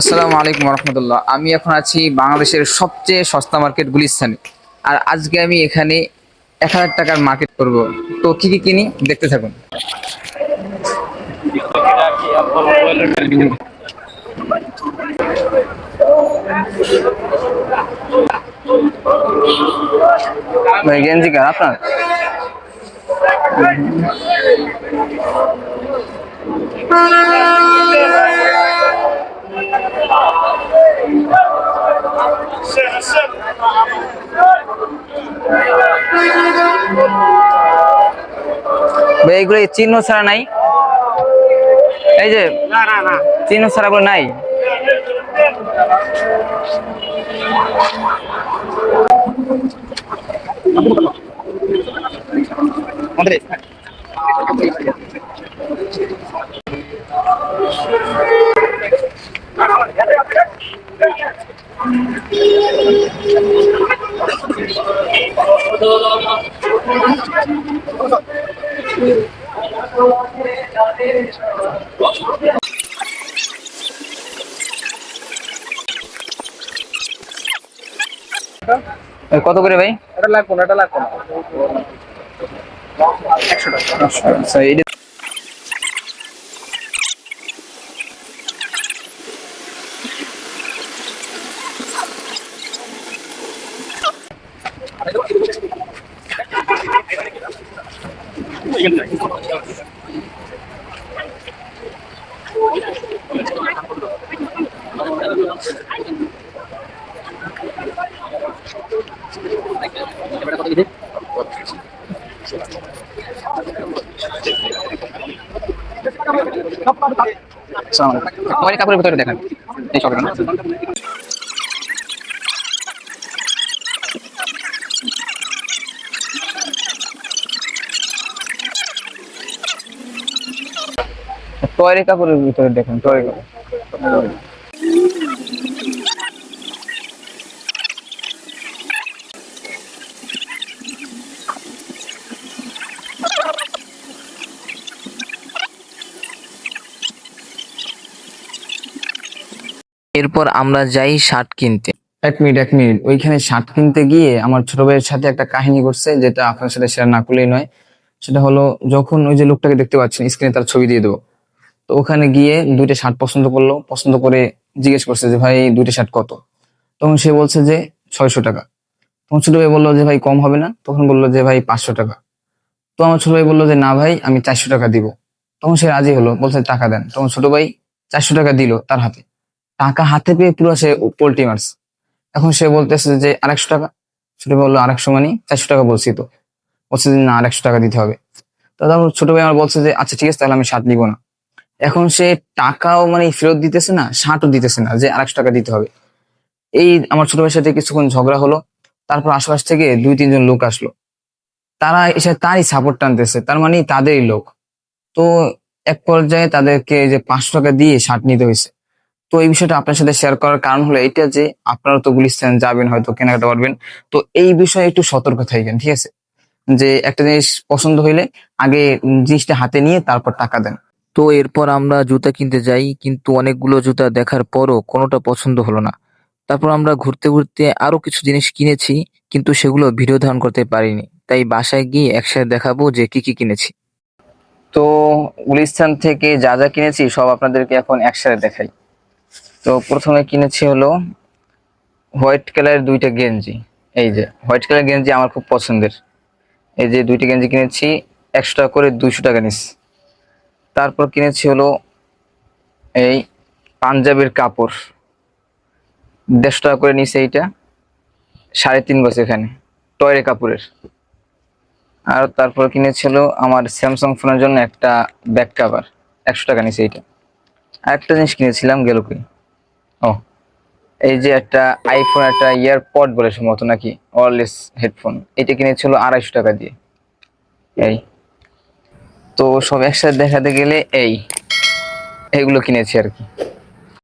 আসসালামু আলাইকুম রহমতুল্লাহ আমি এখন আছি বাংলাদেশের সবচেয়ে সস্তা মার্কেট গুলিস্তানে। আর আজকে আমি এখানে এক হাজার টাকার মার্কেট করব। তো কি কি কিনি দেখতে থাকুন। গেঞ্জি কার? আপনার? ভাই এগুলো এই চিহ্ন ছাড়া নাই। এই যে চিহ্ন ছাড়া গুলো নাই। এই কত করে ভাই? এটা লাগবো না এটা লাগবো না। আচ্ছা যে- আসসালামু আলাইকুম। আমার এই কাপড়ের ভিতরে দেখেন। এই সব টয়ের কাপড়ের ভিতরে দেখেন টয়ের কাপড়। এরপর আমরা যাই শার্ট কিনতে। এক মিনিট এক মিনিট। ওইখানে শার্ট কিনতে গিয়ে আমার ছোট ভাইয়ের সাথে একটা কাহিনী করছে যেটা আপনার সাথে শেয়ার না করলেই নয়। সেটা হলো যখন ওই যে লোকটাকে দেখতে পাচ্ছেন স্ক্রিনে তার ছবি দিয়ে দেবো। তো ওখানে গিয়ে দুইটা শার্ট পছন্দ করল, পছন্দ করে জিজ্ঞেস করছে যে, ভাই দুইটা শার্ট কত? তখন সে বলছে যে, ছয়শো টাকা। তখন ছোট ভাই বলল যে, ভাই, কম হবে না। তখন বলল যে, ভাই, পাঁচশো টাকা। তো আমার ছোট ভাই বলল যে, না ভাই, আমি চারশো টাকা দিব। তখন সে রাজি হলো, বলছে, টাকা দেন। তখন ছোট ভাই চারশো টাকা দিল তার হাতে। টাকা হাতে পেয়ে পুরো সে পোল্ট্রি মার্স এখন সে বলতেছে যে, আরেকশো টাকা? ছোট ভাই বলল, আরেকশো মানে চারশো টাকা বলছি তো। বলছে যে, না, আরেকশো টাকা দিতে হবে। তো তারপর ছোট ভাই আমার বলছে যে আচ্ছা ঠিক আছে, তাহলে আমি শার্ট নিবো না। এখন সে টাকাও মানে ফেরত দিতেছে না শার্টও দিতেছে না যে আরেকশো টাকা দিতে হবে। এই আমার ছোট ভাইয়ের সাথে কিছুক্ষণ ঝগড়া হলো, তারপর আশপাশ থেকে দুই, তিনজন লোক আসলো। তারা এসে তারই সাপোর্ট টানতেছে, তার মানে তাদেরই লোক। তো এক পর্যায়ে তাদেরকে যে পাঁচশো টাকা দিয়ে শার্ট নিতে হয়েছে। তো এই বিষয়টা আপনার সাথে শেয়ার করার কারণ হলো এটা যে আপনারা তো গুলিস্তান যাবেন, হয়তো কেনাকাটা করবেন। তো এই বিষয়ে একটু সতর্ক থাকবেন ঠিক আছে? যে একটা জিনিস পছন্দ হইলে আগে জিনিসটা হাতে নিয়ে তারপর টাকা দেন। তো এরপর আমরা জুতা কিনতে যাই, কিন্তু অনেকগুলো জুতা দেখার পরও কোনোটা পছন্দ হলো না। তারপর আমরা ঘুরতে ঘুরতে আরও কিছু জিনিস কিনেছি, কিন্তু সেগুলো ভিডিও ধারণ করতে পারিনি। তাই বাসায় গিয়ে একসাথে দেখাবো যে কি কি কিনেছি। তো গুলিস্তান থেকে যা যা কিনেছি সব আপনাদেরকে এখন একসাথে দেখাই। তো প্রথমে কিনেছি হলো হোয়াইট কালারের দুইটা গেঞ্জি। এই যে হোয়াইট কালার গেঞ্জি আমার খুব পছন্দের। এই যে দুইটা গেঞ্জি কিনেছি, একশো টাকা করে দুইশো টাকা নিচ্ছি তারপর কিনেছি হলো এই পাঞ্জাবের কাপড়। দেড়শো টাকা করে নিছে এইটা, সাড়ে তিন গজ এখানে, টয়রে কাপড়ের। আর তারপর কিনেছিল আমার স্যামসাং ফোনের জন্য একটা ব্যাক কাভার একশো টাকা নিছে এইটা। আর একটা জিনিস কিনেছিলাম গেল কি ও, এই যে একটা আইফোন একটা ইয়ারপড বলে সম্ভবত নাকি ওয়ারলেস হেডফোন এটা কিনেছিল আড়াইশো টাকা দিয়ে। এই তো সব একসাথে দেখাতে গেলে এই এইগুলো কিনেছি আর কি।